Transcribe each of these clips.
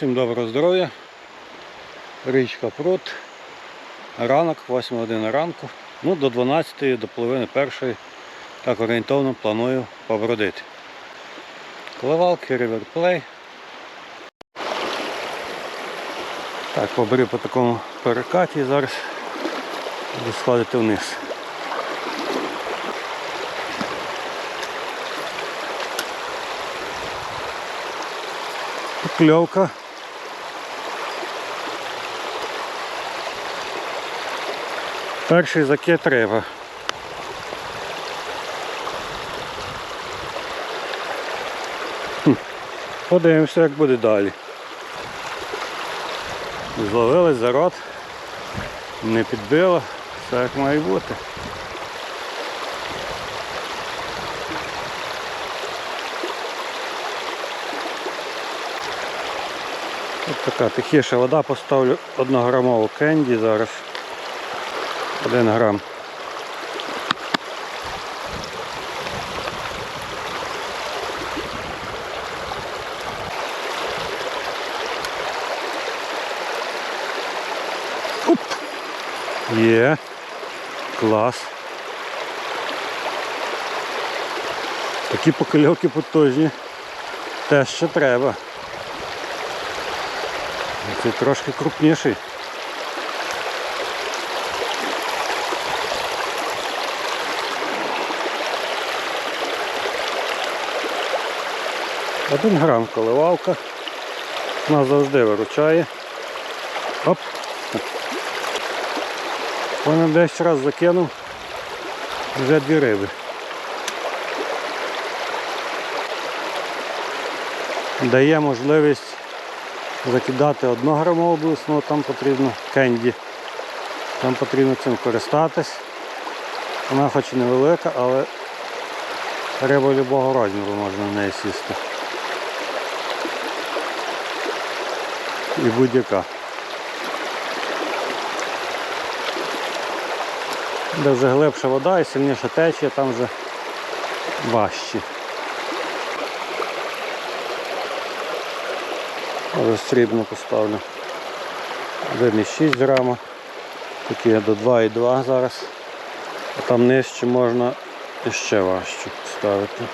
Всім доброго здоров'я. Річка Прут. Ранок, 8 година ранку. Ну, до 12 до половини першої так орієнтовно планую побродити. Коливалки, реверплей. Так, поберу по такому перекаті зараз буду сходити вниз. Покльовка. Перший закид треба. Подивимося, як буде далі. Зловили за рот, не підбило, все як має бути. Ось така тихіша вода, поставлю 1 грамову кенді зараз. 1 грам. Є. Клас. Такі покольовки потужні. Те, що треба. Це трошки крупніший. Один грам коливалка. Нас завжди виручає. Оп. Вона десь раз закинув. Вже дві риби. Дає можливість закидати 1 грамову блесну, там потрібно кенді. Там потрібно цим користатись. Вона хоч і невелика, але риба любого розміру можна на неї сісти. І будь-яка. Де вже глибша вода і сильніша течія, там вже важчі. Може срібно поставлю. 1,6 грама. Такі до 2,2 зараз. А там нижче можна ще важче ставити.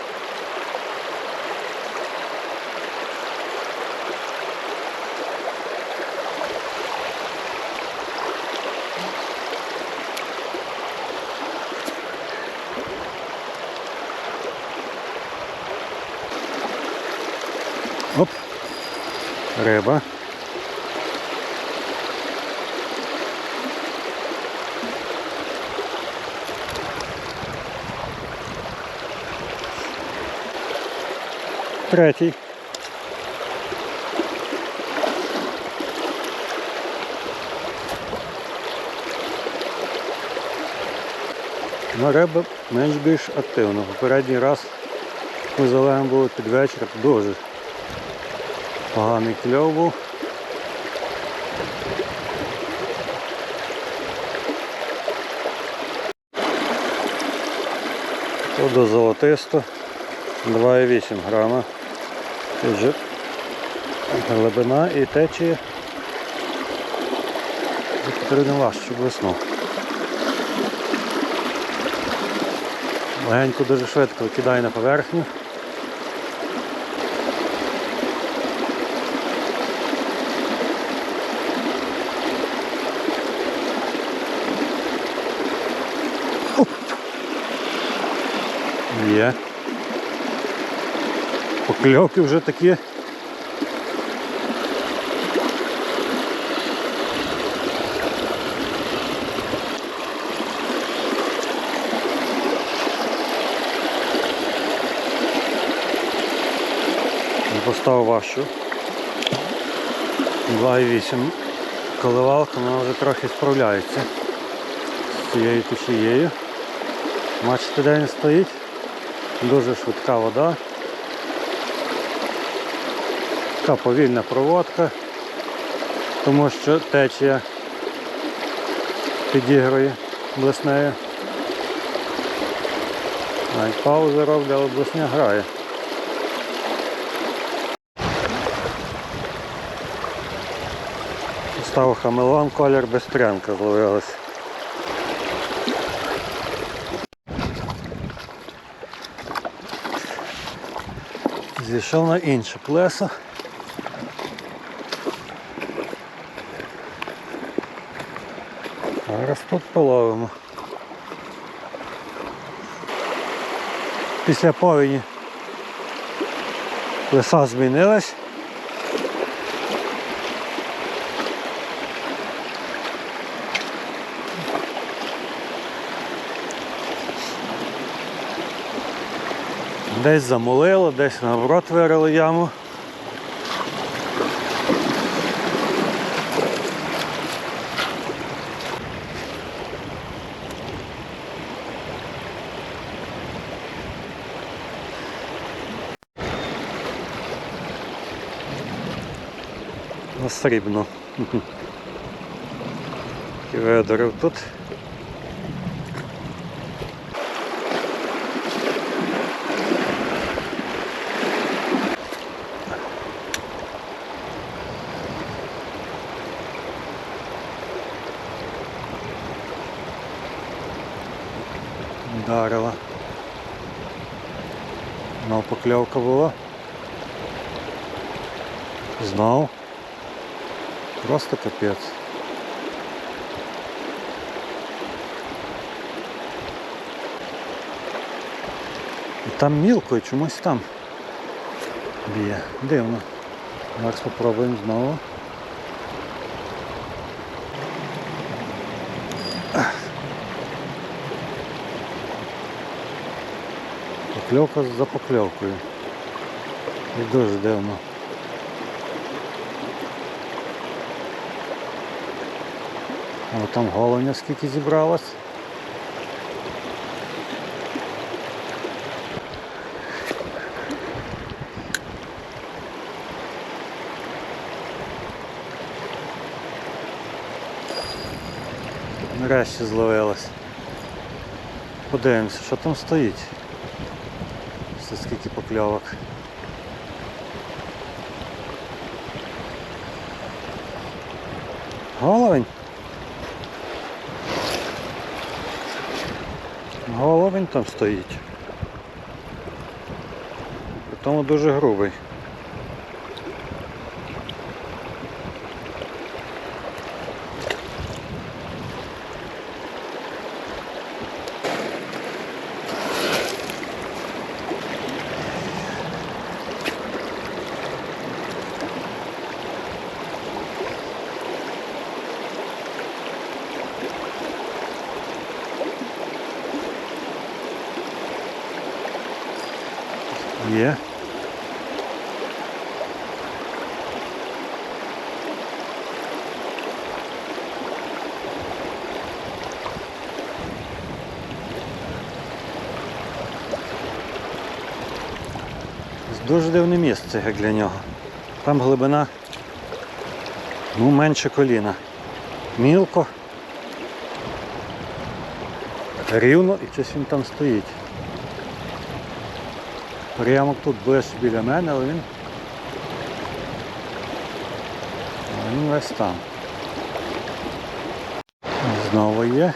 Риба. Третій. Ну, риба менш більш активна. Попередній раз ми з Олегом були під вечір, дуже поганий кльов був. Тут золотисто 2,8 грама. Тут же глибина і течія. Потрібно важче блесну. Легенько дуже швидко викидає на поверхню. Є. Покльовки вже такі. Поставив важчу. 2,8 коливалка, вона вже трохи справляється з цією течією. Бачите, де він стоїть. Дуже швидка вода. Така повільна проводка, тому що течія підігрує блеснею. Навіть паузи роблю, але блесня грає. Став хамелон, колір бестрянка зловилась. Зійшов на інше плесо. Зараз тут половимо. Після повені леса змінилась. Десь замолило, десь наоборот вирили яму. На срібно. Видорив тут. Знов покльовка була. Знал. Просто капець. І там мілко чомусь там б'є. Дивно. Зараз спробуємо знову. Покльовка за покльовкою. І дуже дивно. О, там головня скільки зібралось. Нарешті зловилась. Подивимося, що там стоїть. Все скільки покльовок. Головень. Головень там стоїть. Тому дуже грубий. Є. Дуже дивне місце, як для нього. Там глибина ну, менше коліна. Мілко. Рівно і щось він там стоїть. Прямо тут ближче біля мене, але він. Він весь там. Знову є.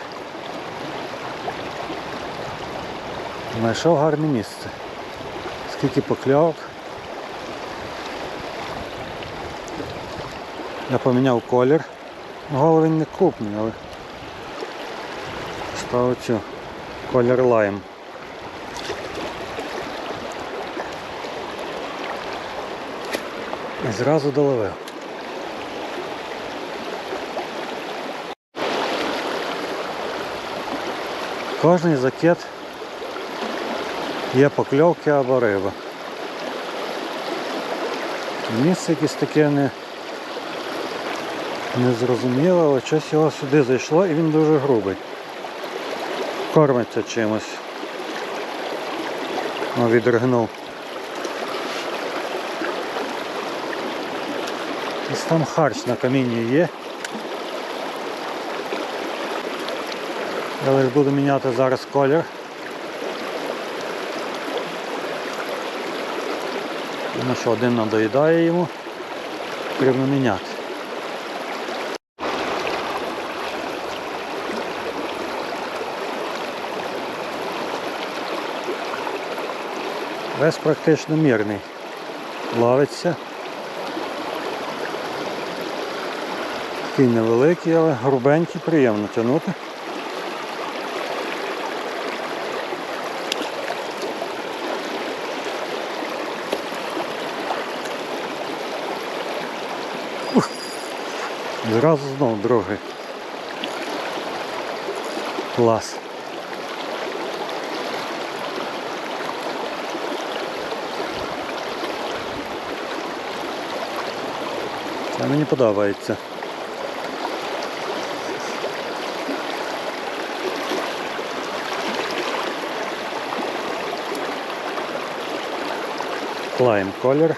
Знайшов гарне місце. Скільки покльовок. Я поміняв колір. Головень не крупний, але ставив цю колір лайм. І зразу доловив. Кожний закид є покльовки або риба. Місце якесь таке не, незрозуміле, але щось його сюди зайшло і він дуже грубий. Кормиться чимось. О, відригнув. Ось там харч на камінні є. Я лише буду міняти зараз колір. Тому що один надоїдає йому, потрібно міняти. Весь практично мірний. Ловиться. Такий невеликий, але грубенький, приємно тягнути. Ух. Зразу знову другий. Клас. Це мені подобається. Лайм колір.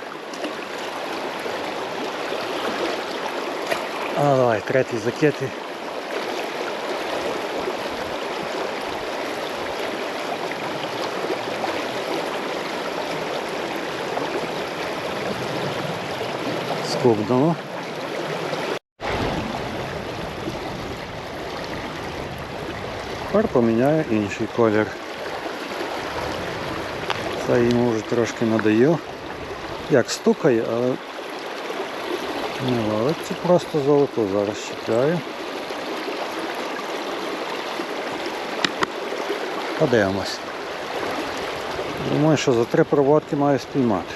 А давай, третій закид. і- Тепер поміняю інший колір. Це йому вже трошки надаю. Як стукає, але не ловиться просто золото. Зараз чіпляю. Подивимось. Думаю, що за три проводки маю спіймати.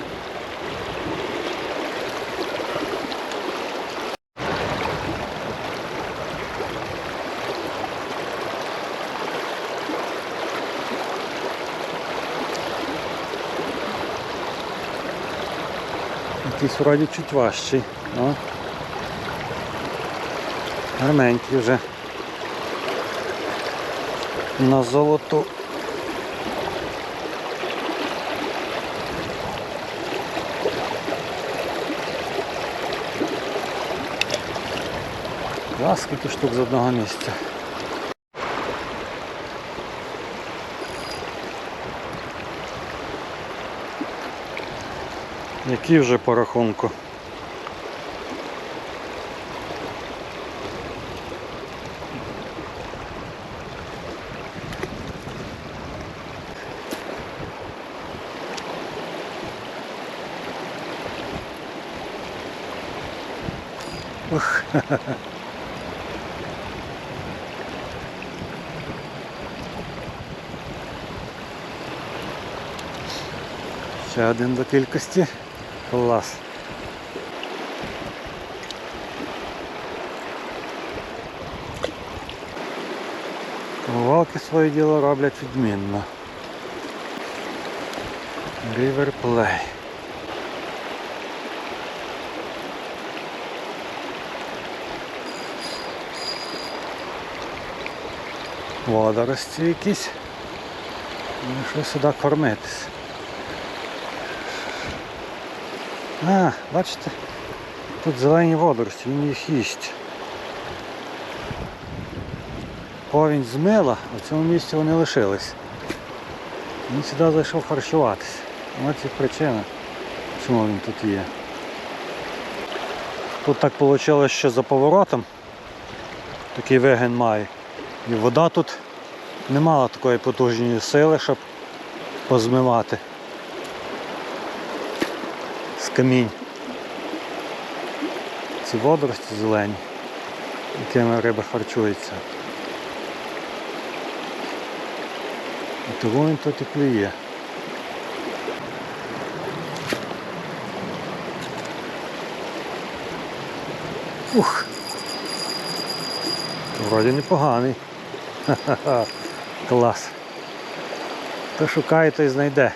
Якийсь вроді чуть важчий. Ну. Гарненький вже. На золоту. Два скільки штук з одного місця. Які вже по рахунку? Ух. Ще один до кількості. Клас. Валки своє діло роблять відмінно. Play. Водорості якісь. Ну, що сюди кормитись. А, бачите, тут зелені водорості, він їх їсть. Повінь змила, а в цьому місці вони лишились. Він сюди зайшов харчуватися. Ось і причина, чому він тут є. Тут так вийшло, що за поворотом такий вигин має. І вода тут не мала такої потужної сили, щоб позмивати камінь. Ці водорості зелені, якими риба харчується. І тому він тут і клює. Ух! Вроді непоганий. Ха-ха-ха. Клас. Хто шукає, той знайде.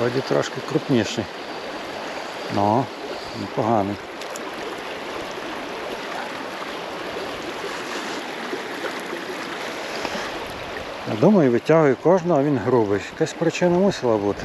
Вроді трошки крупніший. Ну, непоганий. Думаю, витягую кожного, а він грубий. Якась причина мусила бути.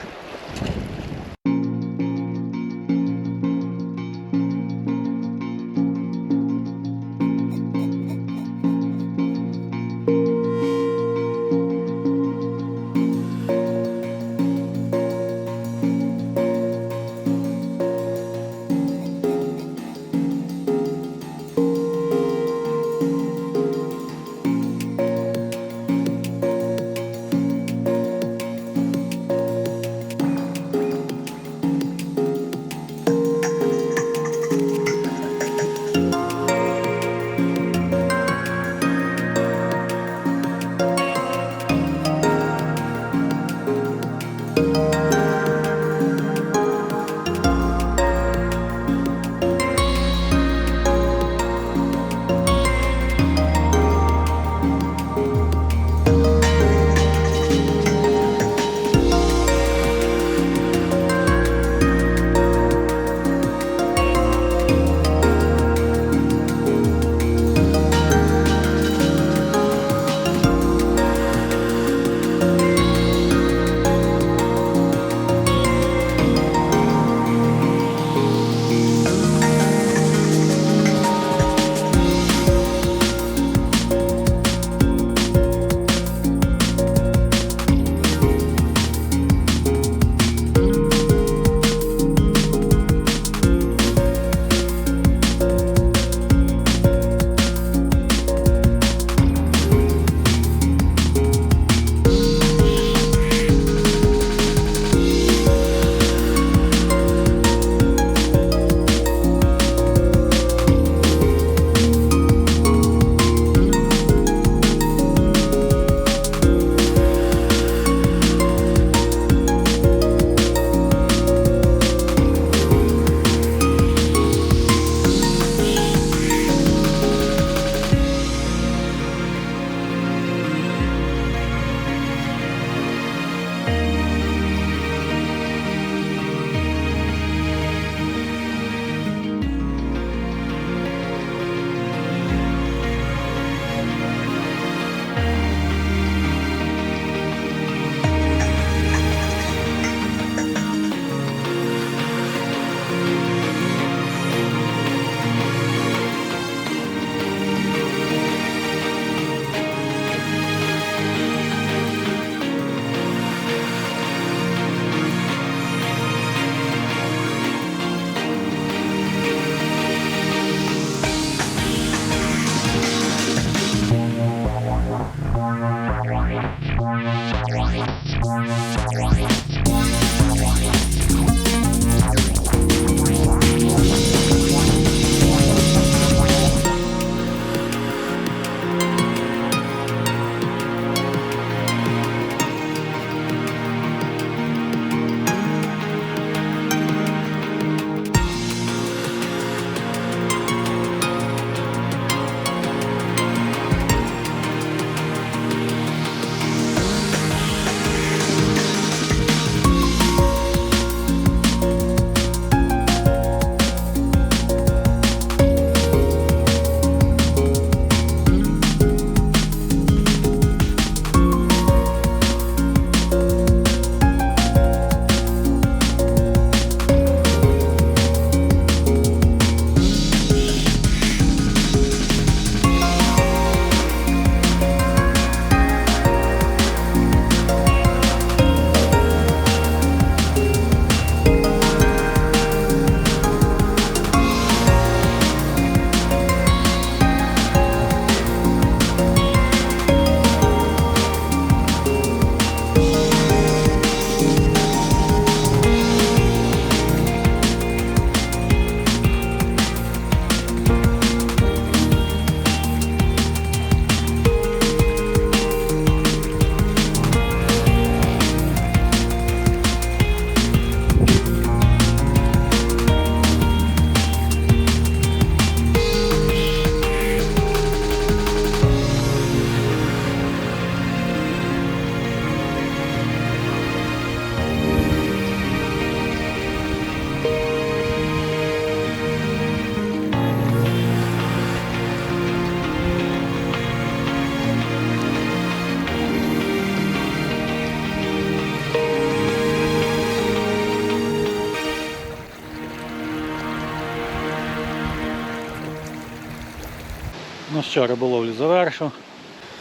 Ну що, риболовлю завершу.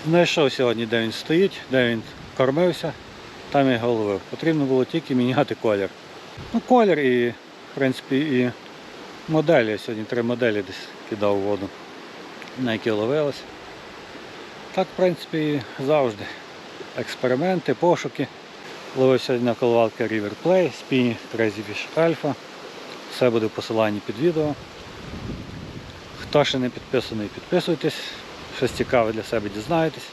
Знайшов сьогодні, де він стоїть, де він кормився, там і головив. Потрібно було тільки міняти колір. Ну, колір і, в принципі, і моделі. Я сьогодні три моделі десь кидав у воду, на які ловилось. Так, в принципі, і завжди. Експерименти, пошуки. Ловив сьогодні на коловалки River Play, Spinny Crazy Fish Alpha. Все буде в посиланні під відео. Хто ще не підписаний, підписуйтесь. Щось цікаве для себе дізнаєтесь.